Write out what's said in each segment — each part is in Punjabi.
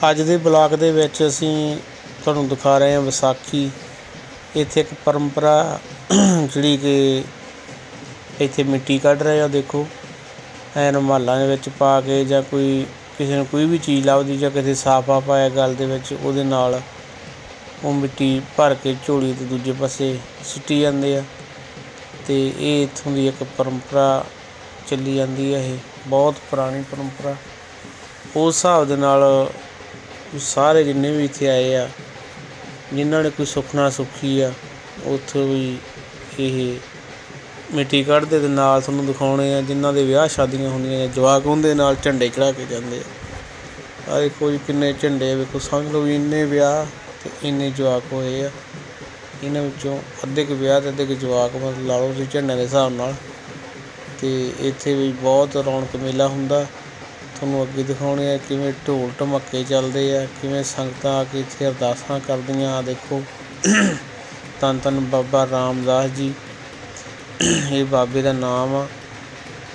ਅੱਜ ਦੇ ਬਲਾਕ ਦੇ ਵਿੱਚ ਅਸੀਂ ਤੁਹਾਨੂੰ ਦਿਖਾ ਰਹੇ ਹਾਂ ਵਿਸਾਖੀ। ਇੱਥੇ ਇੱਕ ਪਰੰਪਰਾ ਜਿਹੜੀ ਕਿ ਇੱਥੇ ਮਿੱਟੀ ਕੱਢ ਰਹੇ ਆ, ਦੇਖੋ। ਐਨ ਰੁਮਾਲਾਂ ਦੇ ਵਿੱਚ ਪਾ ਕੇ ਜਾਂ ਕੋਈ ਕਿਸੇ ਨੂੰ ਕੋਈ ਵੀ ਚੀਜ਼ ਲੱਭਦੀ ਜਾਂ ਕਿਸੇ ਸਾਫਾ ਪਾਇਆ ਗਲ ਦੇ ਵਿੱਚ, ਉਹਦੇ ਨਾਲ ਉਹ ਮਿੱਟੀ ਭਰ ਕੇ ਝੋਲੀ ਤੇ ਦੂਜੇ ਪਾਸੇ ਸੁੱਟੀ ਜਾਂਦੇ ਆ। ਤੇ ਇਹ ਇੱਥੋਂ ਦੀ ਇੱਕ ਪਰੰਪਰਾ ਚੱਲੀ ਜਾਂਦੀ ਹੈ ਇਹ, ਬਹੁਤ ਪੁਰਾਣੀ ਪਰੰਪਰਾ। ਉਸ ਹਿਸਾਬ ਦੇ ਨਾਲ ਸਾਰੇ ਜਿੰਨੇ ਵੀ ਇੱਥੇ ਆਏ ਆ, ਜਿਨ੍ਹਾਂ ਨੇ ਕੋਈ ਸੁੱਖ ਸੁੱਖਣਾ ਸੁੱਖੀ ਆ, ਉੱਥੇ ਵੀ ਇਹ ਮਿੱਟੀ ਕੱਢਦੇ ਦੇ ਨਾਲ ਤੁਹਾਨੂੰ ਦਿਖਾਉਣੇ ਆ, ਜਿਨ੍ਹਾਂ ਦੇ ਵਿਆਹ ਸ਼ਾਦੀਆਂ ਹੁੰਦੀਆਂ ਜਾਂ ਜਵਾਕ ਉਹਦੇ ਨਾਲ ਝੰਡੇ ਚੜਾ ਕੇ ਜਾਂਦੇ ਆ। ਆ ਦੇਖੋ ਜੀ ਕਿੰਨੇ ਝੰਡੇ ਵੇਖੋ ਸਮਝ ਲਓ ਵੀ ਇੰਨੇ ਵਿਆਹ ਤੇ ਇੰਨੇ ਜਵਾਕ ਹੋਏ ਆ। ਇਹਨਾਂ ਵਿੱਚੋਂ ਅੱਧੇ ਕੁ ਵਿਆਹ ਤੇ ਅੱਧੇ ਕੁ ਜਵਾਕ ਮਤਲਬ ਲਾ ਲਓ ਤੁਸੀਂ ਝੰਡਿਆਂ ਦੇ ਹਿਸਾਬ ਨਾਲ। ਤੇ ਇੱਥੇ ਵੀ ਬਹੁਤ ਰੌਣਕ ਮੇਲਾ ਹੁੰਦਾ। ਤੁਹਾਨੂੰ ਅੱਗੇ ਦਿਖਾਉਣੇ ਆ ਕਿਵੇਂ ਢੋਲ ਢਮੱਕੇ ਚੱਲਦੇ ਆ, ਕਿਵੇਂ ਸੰਗਤਾਂ ਆ ਕੇ ਇੱਥੇ ਅਰਦਾਸਾਂ ਕਰਦੀਆਂ। ਆ ਦੇਖੋ, ਧੰਨ ਧੰਨ ਬਾਬਾ ਰਾਮਦਾਸ ਜੀ। ਇਹ ਬਾਬੇ ਦਾ ਨਾਮ ਆ,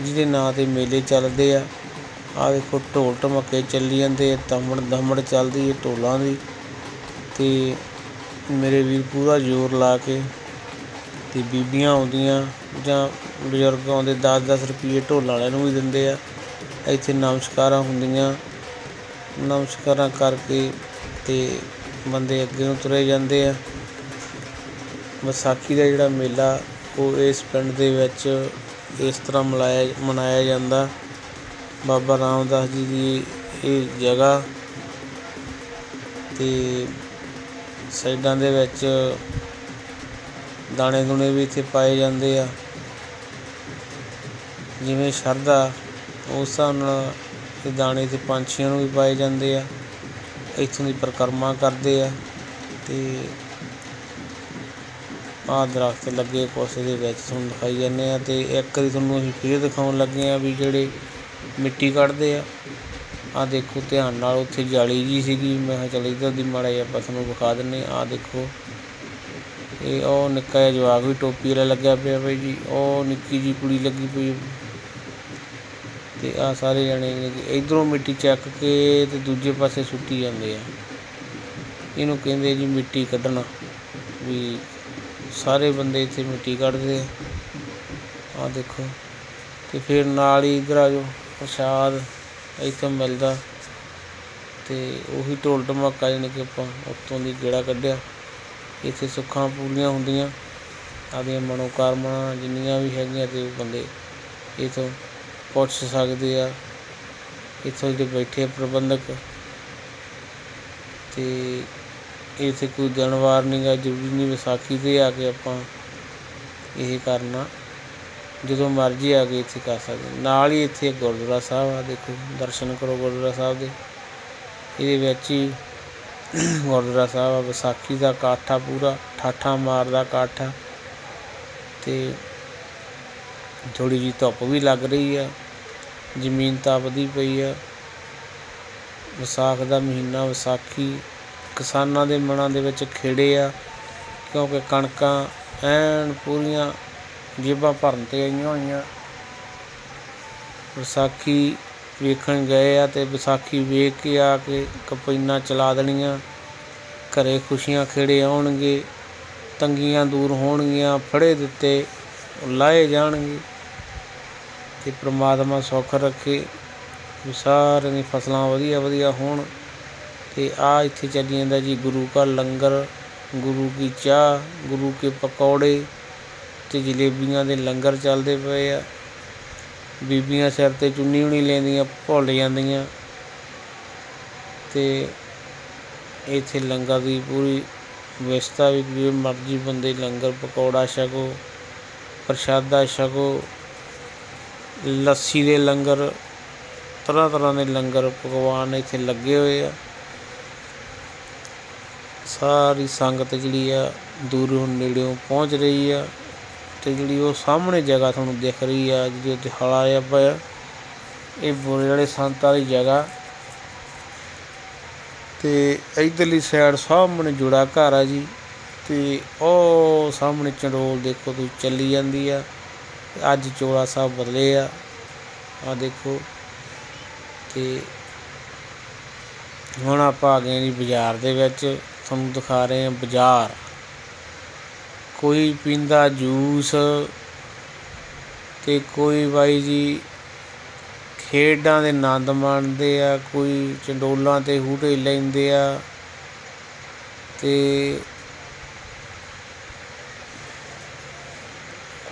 ਜਿਹਦੇ ਨਾਂ ਤੇ ਮੇਲੇ ਚੱਲਦੇ ਆ। ਆ ਦੇਖੋ, ਢੋਲ ਢਮੱਕੇ ਚੱਲੀ ਜਾਂਦੇ ਦਮੜ ਦਮੜ ਚੱਲਦੀ ਹੈ ਢੋਲਾਂ ਦੀ। ਤੇ ਮੇਰੇ ਵੀਰ ਪੂਰਾ ਜ਼ੋਰ ਲਾ ਕੇ ਤੇ ਬੀਬੀਆਂ ਆਉਂਦੀਆਂ ਜਾਂ ਬਜ਼ੁਰਗ ਆਉਂਦੇ 10-10 ਰੁਪਏ ਢੋਲ ਵਾਲਿਆਂ ਨੂੰ ਵੀ ਦਿੰਦੇ ਆ। ਇੱਥੇ ਨਮਸਕਾਰਾਂ ਹੁੰਦੀਆਂ। ਨਮਸਕਾਰਾਂ ਕਰਕੇ ਤੇ ਬੰਦੇ ਅੱਗੇ ਨੂੰ ਤੁਰੇ ਜਾਂਦੇ ਆ। ਵਿਸਾਖੀ ਦਾ ਜਿਹੜਾ ਮੇਲਾ, ਉਹ ਇਸ ਪਿੰਡ ਦੇ ਵਿੱਚ ਇਸ ਤਰ੍ਹਾਂ ਮਨਾਇਆ ਮਨਾਇਆ ਜਾਂਦਾ। ਬਾਬਾ ਰਾਮਦਾਸ ਜੀ ਦੀ ਇਹ ਜਗ੍ਹਾ ਤੇ ਸਾਈਡਾਂ ਦੇ ਵਿੱਚ ਦਾਣੇ ਦੁਣੇ ਵੀ ਇੱਥੇ ਪਾਏ ਜਾਂਦੇ ਆ। ਜਿਵੇਂ ਸ਼ਰਧਾ ਉਸ ਹਿਸਾਬ ਨਾਲ ਇਹ ਦਾਣੇ ਇੱਥੇ ਪੰਛੀਆਂ ਨੂੰ ਵੀ ਪਾਏ ਜਾਂਦੇ ਆ, ਇੱਥੋਂ ਦੀ ਪਰਿਕਰਮਾ ਕਰਦੇ ਆ ਅਤੇ ਆਹ ਦਰੱਖਤ ਲੱਗੇ ਕੋਸੇ ਦੇ ਵਿੱਚ ਤੁਹਾਨੂੰ ਦਿਖਾਈ ਜਾਂਦੇ ਆ ਅਤੇ ਇੱਕ ਵਾਰੀ ਤੁਹਾਨੂੰ ਅਸੀਂ ਫਿਰ ਦਿਖਾਉਣ ਲੱਗੇ ਆ ਵੀ ਜਿਹੜੇ ਮਿੱਟੀ ਕੱਢਦੇ ਆ, ਆਹ ਦੇਖੋ ਧਿਆਨ ਨਾਲ ਉੱਥੇ ਜਾਲੀ ਜੀ ਸੀਗੀ, ਮੈਂ ਕਿਹਾ ਚਲ ਇੱਧਰ ਦੀ ਮਾੜਾ ਜਿਹਾ ਆਪਾਂ ਤੁਹਾਨੂੰ ਵਿਖਾ ਦਿੰਨੇ ਆਹ ਦੇਖੋ। ਇਹ ਉਹ ਨਿੱਕਾ ਜਿਹਾ ਜਵਾਕ ਵੀ ਟੋਪੀ ਵਾਲਾ ਲੱਗਿਆ ਪਿਆ ਬਈ ਜੀ, ਉਹ ਨਿੱਕੀ ਜੀ ਕੁੜੀ ਲੱਗੀ ਪਈ ਤੇ ਆ ਸਾਰੇ ਜਣੇ ਨੇ ਇਧਰੋਂ ਮਿੱਟੀ ਚੱਕ ਕੇ ਤੇ ਦੂਜੇ ਪਾਸੇ ਸੁੱਟੀ ਜਾਂਦੇ ਆ। ਇਹਨੂੰ ਕਹਿੰਦੇ ਜੀ ਮਿੱਟੀ ਕੱਢਣਾ ਵੀ ਸਾਰੇ ਬੰਦੇ ਇੱਥੇ ਮਿੱਟੀ ਕੱਢਦੇ ਆ। ਆ ਦੇਖੋ, ਤੇ ਫਿਰ ਨਾਲ ਹੀ ਇਧਰ ਆ ਜੋ ਪ੍ਰਸ਼ਾਦ ਇੱਥੋਂ ਮਿਲਦਾ। ਤੇ ਉਹੀ ਢੋਲ ਢਮਾਕਾ ਜਾਣੀ ਕਿ ਆਪਾਂ ਉੱਤੋਂ ਦੀ ਗੇੜਾ ਕੱਢਿਆ। ਇੱਥੇ ਸੁੱਖਾਂ ਪੂਰੀਆਂ ਹੁੰਦੀਆਂ ਆਪਦੀਆਂ ਮਨੋਕਾਮਨਾ ਜਿੰਨੀਆਂ ਵੀ ਹੈਗੀਆਂ ਤੇ ਬੰਦੇ ਇਥੋਂ ਪੁੱਛ ਸਕਦੇ ਆ, ਇੱਥੋਂ ਦੇ ਬੈਠੇ ਪ੍ਰਬੰਧਕ। ਤੇ ਇੱਥੇ ਕੋਈ ਦਿਨ ਵਾਰ ਨਹੀਂ ਗਾ, ਜ਼ਰੂਰੀ ਨਹੀਂ ਵਿਸਾਖੀ 'ਤੇ ਆ ਕੇ ਆਪਾਂ ਇਹ ਕਰਨਾ। ਜਦੋਂ ਮਰਜ਼ੀ ਆ ਕੇ ਇੱਥੇ ਕਰ ਸਕਦੇ। ਨਾਲ ਹੀ ਇੱਥੇ ਗੁਰਦੁਆਰਾ ਸਾਹਿਬ ਆ, ਦੇਖੋ, ਦਰਸ਼ਨ ਕਰੋ ਗੁਰਦੁਆਰਾ ਸਾਹਿਬ ਦੇ। ਇਹਦੇ ਵਿੱਚ ਹੀ ਗੁਰਦੁਆਰਾ ਸਾਹਿਬ ਆ, ਵਿਸਾਖੀ ਦਾ ਇਕੱਠ ਆ ਪੂਰਾ, ਠਾਠਾਂ ਮਾਰਦਾ ਇਕੱਠ। ਆ ਤੇ ਥੋੜ੍ਹੀ ਜਿਹੀ ਧੁੱਪ ਵੀ ਲੱਗ ਰਹੀ ਆ। ਜ਼ਮੀਨ ਤਪਦੀ ਪਈ ਆ। ਵਿਸਾਖ ਦਾ ਮਹੀਨਾ ਵਿਸਾਖੀ ਕਿਸਾਨਾਂ ਦੇ ਮਨਾਂ ਦੇ ਵਿੱਚ ਖੇੜੇ ਆ, ਕਿਉਂਕਿ ਕਣਕਾਂ ਐਨ ਪੂਰੀਆਂ ਜੇਬਾਂ ਭਰਨ 'ਤੇ ਆਈਆਂ ਹੋਈਆਂ। ਵਿਸਾਖੀ ਵੇਖਣ ਗਏ ਆ ਅਤੇ ਵਿਸਾਖੀ ਵੇਖ ਕੇ ਆ ਕੇ ਕਪੈਨਾ ਚਲਾ ਦੇਣੀਆਂ, ਘਰ ਖੁਸ਼ੀਆਂ ਖੇੜੇ ਆਉਣਗੇ, ਤੰਗੀਆਂ ਦੂਰ ਹੋਣਗੀਆਂ, ਫੜੇ ਦਿੱਤੇ ਲਾਏ ਜਾਣਗੇ। ਅਤੇ ਪਰਮਾਤਮਾ ਸੌਖ ਰੱਖੇ ਸਾਰਿਆਂ ਦੀਆਂ ਫਸਲਾਂ ਵਧੀਆ ਵਧੀਆ ਹੋਣ ਅਤੇ ਆਹ ਇੱਥੇ ਚੱਲੀ ਜਾਂਦਾ ਜੀ ਗੁਰੂ ਕਾ ਲੰਗਰ, ਗੁਰੂ ਕੀ ਚਾਹ, ਗੁਰੂ ਕੇ ਪਕੌੜੇ ਅਤੇ ਜਲੇਬੀਆਂ ਦੇ ਲੰਗਰ ਚੱਲਦੇ ਪਏ ਆ। ਬੀਬੀਆਂ ਸਿਰ ਤੇ ਚੁੰਨੀ ਵੀ ਨਹੀਂ ਲੈਂਦੀਆਂ, ਭੁੱਲ ਜਾਂਦੀਆਂ ਅਤੇ ਇੱਥੇ ਲੰਗਰ ਦੀ ਪੂਰੀ ਵਿਵਸਥਾ ਵੀ ਜਿਵੇਂ ਮਰਜ਼ੀ ਬੰਦੇ ਲੰਗਰ, ਪਕੌੜਾ ਛਕੋ, ਪ੍ਰਸ਼ਾਦਾ ਛਕੋ ਲੱਸੀ ਦੇ ਲੰਗਰ, ਤਰ੍ਹਾਂ ਤਰ੍ਹਾਂ ਦੇ ਲੰਗਰ ਪਕਵਾਨ ਇੱਥੇ ਲੱਗੇ ਹੋਏ ਆ। ਸਾਰੀ ਸੰਗਤ ਜਿਹੜੀ ਆ, ਦੂਰੋਂ ਨੇੜਿਓਂ ਪਹੁੰਚ ਰਹੀ ਆ ਤੇ ਜਿਹੜੀ ਉਹ ਸਾਹਮਣੇ ਜਗ੍ਹਾ ਤੁਹਾਨੂੰ ਦਿਖ ਰਹੀ ਆ ਜਿਹਦੇ ਉੱਤੇ ਹਲ ਆਇਆ ਪਿਆ। ਇਹ ਬੋਰੇ ਵਾਲੇ ਸੰਤ ਵਾਲੀ ਜਗ੍ਹਾ। ਤੇ ਇਧਰਲੀ ਸਾਈਡ ਸਾਹਮਣੇ ਜੁੜਾ ਘਰ ਆ ਜੀ, ਤੇ ਉਹ ਸਾਹਮਣੇ ਚੰਡੋਲ ਦੇਖੋ ਤੁਸੀਂ ਚੱਲੀ ਜਾਂਦੀ ਆ। ਅੱਜ ਚੋਲਾ ਸਾਹਿਬ ਬਦਲੇ ਆ। ਆ ਦੇਖੋ ਤੇ ਹੁਣ ਆਪਾਂ ਆ ਗਏ ਜੀ ਬਾਜ਼ਾਰ ਦੇ ਵਿੱਚ ਤੁਹਾਨੂੰ ਦਿਖਾ ਰਹੇ ਹਾਂ ਬਾਜ਼ਾਰ। ਕੋਈ ਪੀਂਦਾ ਜੂਸ ਤੇ ਕੋਈ ਬਾਈ ਜੀ ਖੇਡਾਂ ਦੇ ਆਨੰਦ ਮਾਣਦੇ ਆ, ਕੋਈ ਚੰਡੋਲਾਂ ਤੇ ਹੂਟੇ ਲੈਂਦੇ ਆ ਤੇ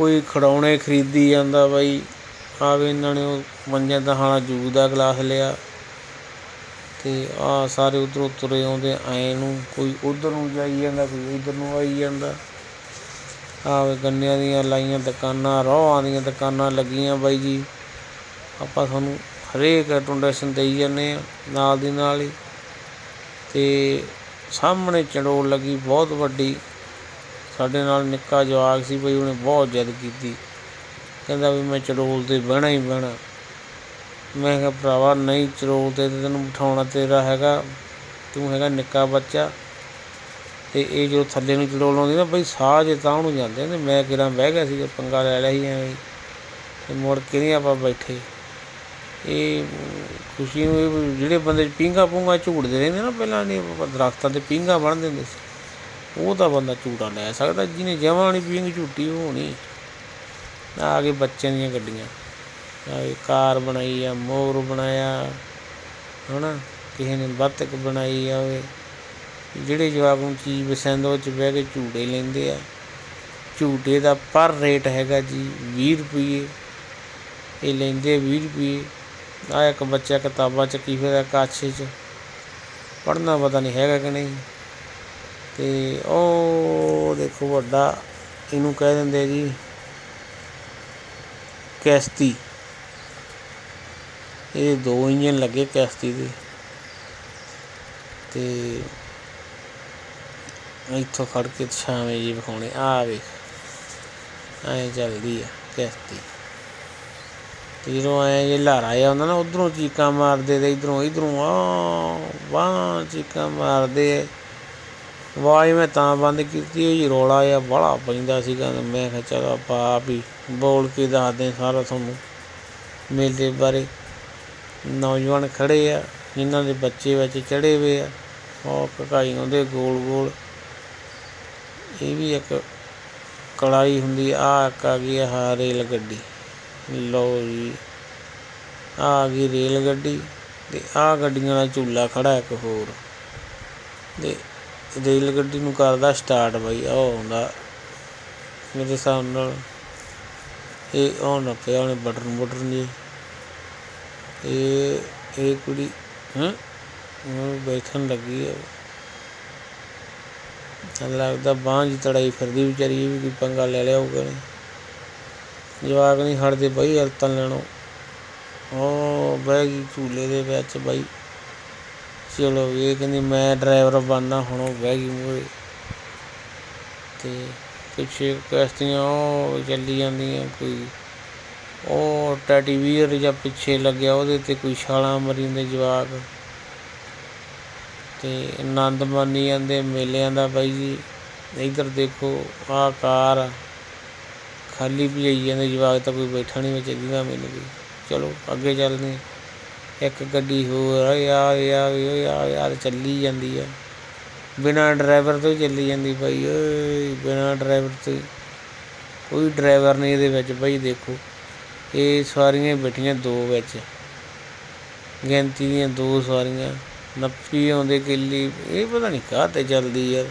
ਕੋਈ ਖਿਡੌਣੇ ਖਰੀਦੀ ਜਾਂਦਾ ਬਾਈ, ਆਵੇ ਇਹਨਾਂ ਨੇ ਉਹ ਮੰਜੇ ਦਾ ਹਾਲਾ ਜੂਸ ਦਾ ਗਲਾਸ ਲਿਆ ਅਤੇ ਆਹ ਸਾਰੇ ਉੱਧਰੋਂ ਤੁਰੇ ਆਉਂਦੇ ਐ ਨੂੰ ਕੋਈ ਉੱਧਰ ਨੂੰ ਜਾਈ ਜਾਂਦਾ, ਕੋਈ ਇੱਧਰ ਨੂੰ ਆਈ ਜਾਂਦਾ। ਆਵੇ ਗੰਨਿਆਂ ਦੀਆਂ ਲਾਈਆਂ ਦੁਕਾਨਾਂ, ਰੋਹਾਂ ਦੀਆਂ ਦੁਕਾਨਾਂ ਲੱਗੀਆਂ ਬਾਈ ਜੀ। ਆਪਾਂ ਤੁਹਾਨੂੰ ਹਰੇਕ ਟੁੰਡੇਸ਼ਨ ਦੇਈ ਜਾਂਦੇ ਹਾਂ, ਨਾਲ ਦੀ ਨਾਲ ਹੀ। ਅਤੇ ਸਾਹਮਣੇ ਚੰਡੋਲ ਲੱਗੀ, ਬਹੁਤ ਵੱਡੀ। ਸਾਡੇ ਨਾਲ ਨਿੱਕਾ ਜਵਾਕ ਸੀ ਬਈ, ਉਹਨੇ ਬਹੁਤ ਜਿੱਦ ਕੀਤੀ। ਕਹਿੰਦਾ ਵੀ ਮੈਂ ਚੰਡੋਲ ਤੇ ਬਹਿਣਾ ਹੀ ਬਹਿਣਾ। ਮੈਂ ਕਿਹਾ, ਭਰਾਵਾ, ਨਹੀਂ ਚੰਡੋਲ ਤੇ ਤੈਨੂੰ ਬਿਠਾਉਣਾ ਤੇਰਾ ਹੈਗਾ। ਤੂੰ ਹੈਗਾ ਨਿੱਕਾ ਬੱਚਾ। ਅਤੇ ਇਹ ਜੋ ਥੱਲੇ ਨੂੰ ਚੰਡੋਲ ਆਉਂਦੀ ਨਾ, ਬਈ, ਸਾਹ ਜੇ ਤਾਂ ਉਹਨੂੰ ਜਾਂਦੇ ਨੇ। ਮੈਂ ਕਿਰਾਂ ਬਹਿ ਗਿਆ ਸੀ ਪੰਗਾ ਲੈ ਲਿਆ ਸੀ ਐਵੇਂ। ਤੇ ਮੁੜ ਕੇ ਨਹੀਂ ਆਪਾਂ ਬੈਠੇ। ਇਹ ਖੁਸ਼ੀ ਨੂੰ ਜਿਹੜੇ ਬੰਦੇ ਪੀਂਘਾ ਪੂੰਗਾ ਝੂੜਦੇ ਰਹਿੰਦੇ ਨਾ, ਪਹਿਲਾਂ ਨਹੀਂ ਦਰਖਤਾਂ ਤੇ ਪੀਂਘਾ ਬੰਨ੍ਹਦੇ ਹੁੰਦੇ ਸੀ। ਉਹ ਤਾਂ ਬੰਦਾ ਝੂਟਾ ਲੈ ਸਕਦਾ, ਜਿਹਨੇ ਜਮਾਂ ਨਹੀਂ ਪੀਂਗ ਝੂਟੀ ਹੋਣੀ। ਆ ਕੇ ਬੱਚਿਆਂ ਦੀਆਂ ਗੱਡੀਆਂ। ਆ ਇਹ ਕਾਰ ਬਣਾਈ ਆ, ਮੋਰ ਬਣਾਇਆ, ਹਨਾ? ਕਿਸੇ ਨੇ ਬੱਤਕ ਬਣਾਈ ਆ ਓਏ। ਜਿਹੜੇ ਜਵਾਕ ਨੂੰ ਚੀਜ਼ ਪਸੰਦ ਉਹ 'ਚ ਬਹਿ ਕੇ ਝੂਟੇ ਲੈਂਦੇ ਆ। ਝੂਟੇ ਦਾ ਪਰ ਰੇਟ ਹੈਗਾ ਜੀ 20 ਰੁਪਏ ਇਹ ਲੈਂਦੇ 20 ਰੁਪਏ ਆ ਇੱਕ ਬੱਚਾ ਕਿਤਾਬਾਂ ਚੱਕੀ ਫਿਰਦਾ ਕਾਛੇ 'ਚ। ਪੜ੍ਹਨਾ ਪਤਾ ਨਹੀਂ ਹੈਗਾ ਕਿ ਨਹੀਂ। ਤੇ ਉਹ ਦੇਖੋ ਵੱਡਾ, ਇਹਨੂੰ ਕਹਿ ਦਿੰਦੇ ਜੀ, ਕੈਸਤੀ। ਇਹ ਦੋ ਇੰਜਨ ਲੱਗੇ ਕੈਸਤੀ ਦੇ। ਤੇ ਇੱਥੋਂ ਖੜ ਕੇ ਛਾਵੇਂ ਜੀ ਵਿਖਾਉਣੇ। ਆ ਵੇਖ, ਐ ਚੱਲਦੀ ਆ ਕੈਸਤੀ। ਤੇ ਜਦੋਂ ਐ ਜੇ ਲਾਰਾ ਆ ਹੁੰਦਾ ਨਾ, ਉਧਰੋਂ ਚੀਕਾਂ ਮਾਰਦੇ ਤੇ ਇਧਰੋਂ ਇਧਰੋਂ ਆ ਵਾਹ, ਚੀਕਾਂ ਮਾਰਦੇ ਆਵਾਜ਼ ਮੈਂ ਤਾਂ ਬੰਦ ਕੀਤੀ ਉਹ ਜੀ ਰੌਲਾ ਆ ਬਾਹਲਾ ਪੈਂਦਾ ਸੀਗਾ ਮੈਂ ਕਿਹਾ ਚਲ ਆਪਾਂ ਆਪ ਹੀ ਬੋਲ ਕੇ ਦੱਸਦੇ ਸਾਰਾ ਤੁਹਾਨੂੰ ਮੇਲੇ ਬਾਰੇ। ਨੌਜਵਾਨ ਖੜ੍ਹੇ ਆ, ਜਿਨ੍ਹਾਂ ਦੇ ਬੱਚੇ ਵਿੱਚ ਚੜ੍ਹੇ ਹੋਏ ਆ, ਉਹ ਕਕਾਈ ਆਉਂਦੇ ਗੋਲ ਗੋਲ। ਇਹ ਵੀ ਇੱਕ ਕੜਾਈ ਹੁੰਦੀ ਆ ਇੱਕ ਆ ਗਈ ਆ ਰੇਲ ਗੱਡੀ। ਲਓ ਜੀ ਆ ਗਈ ਰੇਲ ਗੱਡੀ ਤੇ ਆ ਗੱਡੀਆਂ ਦਾ ਝੂਲਾ ਖੜਾ ਇੱਕ ਹੋਰ। ਤੇ ਰੇਲ ਗੱਡੀ ਨੂੰ ਕਰਦਾ ਸਟਾਰਟ ਬਾਈ, ਉਹ ਆਉਂਦਾ। ਮੇਰੇ ਹਿਸਾਬ ਨਾਲ ਇਹ ਆਉਣ ਨਾ ਪਿਆ, ਉਹਨੇ ਬਟਨ ਬਟਨ ਜੀ। ਇਹ ਇਹ ਕੁੜੀ, ਹਾਂ? ਬੈਠਣ ਲੱਗੀ ਹੈ ਚੱਲ ਲੱਗਦਾ ਬਾਂਹ ਜੀ ਤੜਾਈ ਫਿਰਦੀ ਵਿਚਾਰੀ, ਇਹ ਵੀ ਕੋਈ ਪੰਗਾ ਲੈ ਲਿਆ ਹੋਊਗਾ ਨੇ ਜਵਾਕ ਨਹੀਂ ਹਟਦੇ ਬਈ ਹਲਤਾਂ ਲੈਣੋਂ। ਉਹ ਬਹਿ ਗਈ ਝੂਲੇ ਦੇ ਵਿੱਚ ਬਾਈ। ਚਲੋ ਵੀ ਇਹ ਕਹਿੰਦੀ ਮੈਂ ਡਰਾਈਵਰ ਬਣਨਾ, ਹੁਣ ਉਹ ਬਹਿ ਗਈ ਮੂਹਰੇ। ਅਤੇ ਪਿੱਛੇ ਕਿਸ਼ਤੀਆਂ, ਉਹ ਚੱਲੀ ਜਾਂਦੀਆਂ ਕੋਈ, ਉਹ ਟੈਡੀ ਵੀਰ ਜਾਂ ਪਿੱਛੇ ਲੱਗਿਆ, ਉਹਦੇ ਤੇ ਕੋਈ ਛਾਲਾਂ ਮਰੀ ਜਾਂਦੇ ਜਵਾਕ। ਅਤੇ ਆਨੰਦ ਮਾਨੀ ਜਾਂਦੇ ਮੇਲਿਆਂ ਦਾ ਬਾਈ ਜੀ, ਇੱਧਰ ਦੇਖੋ, ਆਹ ਕਾਰ ਖਾਲੀ ਭਜਾਈ ਜਾਂਦੇ ਜਵਾਕ ਤਾਂ ਕੋਈ ਬੈਠਾ ਨਹੀਂ ਵਿੱਚ ਦੀਦਾ ਮੈਨੂੰ ਵੀ ਚਲੋ, ਅੱਗੇ ਚੱਲਦੇ ਇੱਕ ਗੱਡੀ ਹੋਰ ਆ ਯਾਰ ਆ ਯਾਰ ਯਾਰ ਚੱਲੀ ਜਾਂਦੀ ਆ। ਬਿਨਾਂ ਡਰਾਈਵਰ ਤੋਂ ਹੀ ਚੱਲੀ ਜਾਂਦੀ ਬਾਈ, ਓਏ, ਬਿਨਾਂ ਡਰਾਈਵਰ ਤੋਂ ਕੋਈ ਡਰਾਈਵਰ ਨਹੀਂ ਇਹਦੇ ਵਿੱਚ ਬਾਈ, ਦੇਖੋ। ਇਹ ਸਵਾਰੀਆਂ ਬੈਠੀਆਂ ਦੋ ਵਿੱਚ। ਗਿਣਤੀ ਦੀਆਂ ਦੋ ਸਵਾਰੀਆਂ ਨੱਪੀ ਆਉਂਦੇ ਕਿੱਲੀ, ਇਹ ਪਤਾ ਨਹੀਂ ਕਾਹ ਤੇ ਚੱਲਦੀ ਯਾਰ।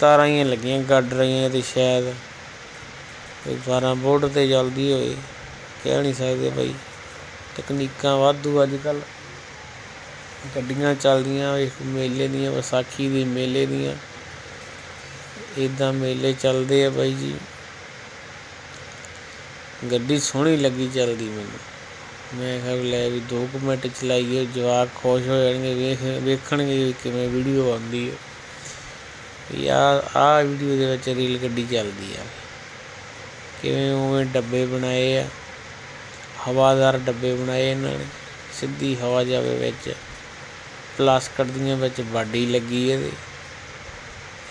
ਤਾਰਾਂ ਹੀ ਲੱਗੀਆਂ, ਗੱਡ ਰਹੀਆਂ ਤੇ ਸ਼ਾਇਦ। ਕੋਈ 12 ਵੋਲਟ ਤੇ ਚੱਲਦੀ ਹੋਏ। ਕਹਿ ਨਹੀਂ ਸਕਦੇ ਬਾਈ। ਤਕਨੀਕਾਂ ਵਾਧੂ ਅੱਜ ਕੱਲ੍ਹ ਗੱਡੀਆਂ ਚੱਲਦੀਆਂ, ਵੇਖ, ਮੇਲੇ ਦੀਆਂ, ਵਿਸਾਖੀ ਦੇ ਮੇਲੇ ਦੀਆਂ। ਇੱਦਾਂ ਮੇਲੇ ਚੱਲਦੇ ਆ ਬਾਈ ਜੀ। ਗੱਡੀ ਸੋਹਣੀ ਲੱਗੀ ਚੱਲਦੀ ਮੈਨੂੰ। ਮੈਂ ਕਿਹਾ ਵੀ ਲੈ ਵੀ 2 ਮਿੰਟ ਚਲਾਈਏ, ਜਵਾਕ ਖੁਸ਼ ਹੋ ਜਾਣਗੇ, ਵੇਖ, ਵੇਖਣਗੇ ਵੀ ਕਿਵੇਂ ਵੀਡੀਓ ਆਉਂਦੀ ਹੈ ਵੀ ਆਹ ਆ ਵੀਡੀਓ ਦੇ ਵਿੱਚ ਰੇਲ ਗੱਡੀ ਚੱਲਦੀ ਆ। ਕਿਵੇਂ ਉਵੇਂ ਡੱਬੇ ਬਣਾਏ ਆ। ਹਵਾਦਾਰ ਡੱਬੇ ਬਣਾਏ ਇਹਨਾਂ ਨੇ, ਸਿੱਧੀ ਹਵਾ ਜਾਵੇ ਵਿੱਚ ਪਲਾਸਕਟ ਦੀਆਂ ਵਿੱਚ ਬਾਡੀ ਲੱਗੀ ਇਹਦੇ।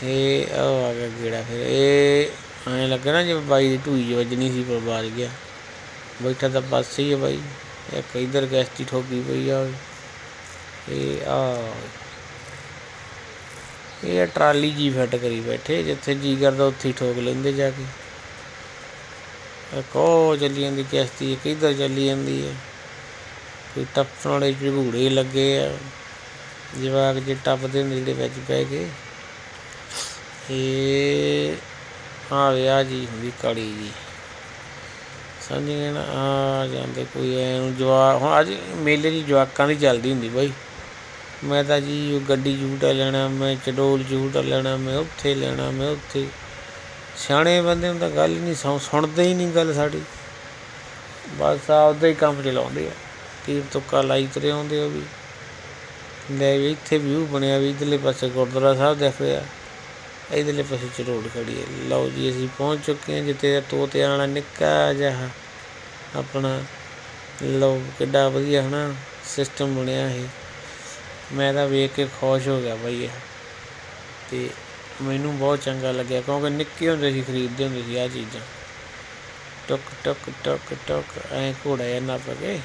ਇਹ ਉਹ ਆ ਗਿਆ ਗੇੜਾ ਫਿਰ, ਇਹ ਐਂ ਲੱਗਾ ਨਾ ਜਿਵੇਂ ਬਾਈ ਦੀ ਢੂਈ ਵੱਜਣੀ ਸੀ ਪਰ ਬਾਜ ਗਿਆ। ਬੈਠਾ ਤਾਂ ਪਾਸੇ ਹੀ ਹੈ ਬਾਈ, ਇੱਕ ਇਧਰ ਗੈਸਟੀ ਠੋਕੀ ਪਈ ਆ। ਇਹ ਆ, ਇਹ ਟਰਾਲੀ ਜੀ ਫਿੱਟ ਕਰੀ ਬੈਠੇ, ਜਿੱਥੇ ਜੀ ਕਰਦਾ ਉੱਥੇ ਹੀ ਠੋਕ ਲੈਂਦੇ ਜਾ ਕੇ। ਕੋ ਚੱਲੀ ਜਾਂਦੀ, ਕਿਸ਼ਤੀ ਹੈ ਕਿੱਧਰ ਚੱਲੀ ਜਾਂਦੀ ਹੈ। ਕੋਈ ਟੱਪਣ ਵਾਲੇ ਝਗੂੜੇ ਲੱਗੇ ਆ। ਜਵਾਕ ਜੇ ਟੱਪਦੇ ਹੁੰਦੇ ਜਿਹੜੇ ਵਿੱਚ ਬਹਿ ਕੇ ਇਹ ਆ ਵਿਆਹ ਜੀ ਹੁੰਦੀ ਕੜੀ ਜੀ। ਸਮਝ ਗਏ ਨਾ? ਆ ਜਾਂਦੇ ਕੋਈ ਐ ਨੂੰ ਜਵਾਕ, ਹੁਣ ਅੱਜ ਮੇਲੇ ਦੀ ਜਵਾਕਾਂ ਦੀ ਚੱਲਦੀ ਹੁੰਦੀ ਬਾਈ। ਮੈਂ ਤਾਂ ਜੀ ਉਹ ਗੱਡੀ ਝੂਟਾ ਲੈਣਾ, ਮੈਂ ਚਡੋਲ ਝੂਟਾ ਲੈਣਾ, ਮੈਂ ਉੱਥੇ ਲੈਣਾ, ਮੈਂ ਉੱਥੇ। ਸਿਆਣੇ ਬੰਦੇ ਨੂੰ ਗੱਲ ਨਹੀਂ ਸੁਣ- ਸੁਣਦੇ ਹੀ ਨਹੀਂ ਗੱਲ ਸਾਡੀ। ਬਸ ਆਪਦਾ ਹੀ ਕੰਮ ਚਲਾਉਂਦੇ ਆ। ਤੀਰ ਤੁੱਕਾ ਲਾਈ ਤੁਰੇ ਆਉਂਦੇ ਉਹ ਵੀ। ਲੈ ਵੀ ਇੱਥੇ ਵਿਊ ਬਣਿਆ ਵੀ, ਇਧਰਲੇ ਪਾਸੇ ਗੁਰਦੁਆਰਾ ਸਾਹਿਬ ਦਿਖ ਰਿਹਾ। ਇਧਰਲੇ ਪਾਸੇ ਚਰੋੜ ਖੜੀ ਹੈ ਲਓ ਜੀ, ਅਸੀਂ ਪਹੁੰਚ ਚੁੱਕੇ ਹਾਂ ਜਿੱਥੇ ਤੋਤਿਆਂ ਵਾਲਾ ਨਿੱਕਾ ਜਿਹਾ ਆਪਣਾ, ਲਓ ਕਿੱਡਾ ਵਧੀਆ ਹਨਾ ਸਿਸਟਮ ਬਣਿਆ ਇਹ। ਮੈਂ ਤਾਂ ਵੇਖ ਕੇ ਖੁਸ਼ ਹੋ ਗਿਆ ਬਾਈ ਇਹ। ਤੇ ਮੈਨੂੰ ਬਹੁਤ ਚੰਗਾ ਲੱਗਿਆ, ਕਿਉਂਕਿ ਨਿੱਕੇ ਹੁੰਦੇ ਸੀ, ਖਰੀਦਦੇ ਹੁੰਦੇ ਸੀ ਆਹ ਚੀਜ਼ਾਂ। ਟੁਕ ਟੁਕ ਟੁਕ ਟੁਕ, ਐਂ ਘੋੜਾ ਜਿਹਾ ਨੱਪ ਕੇ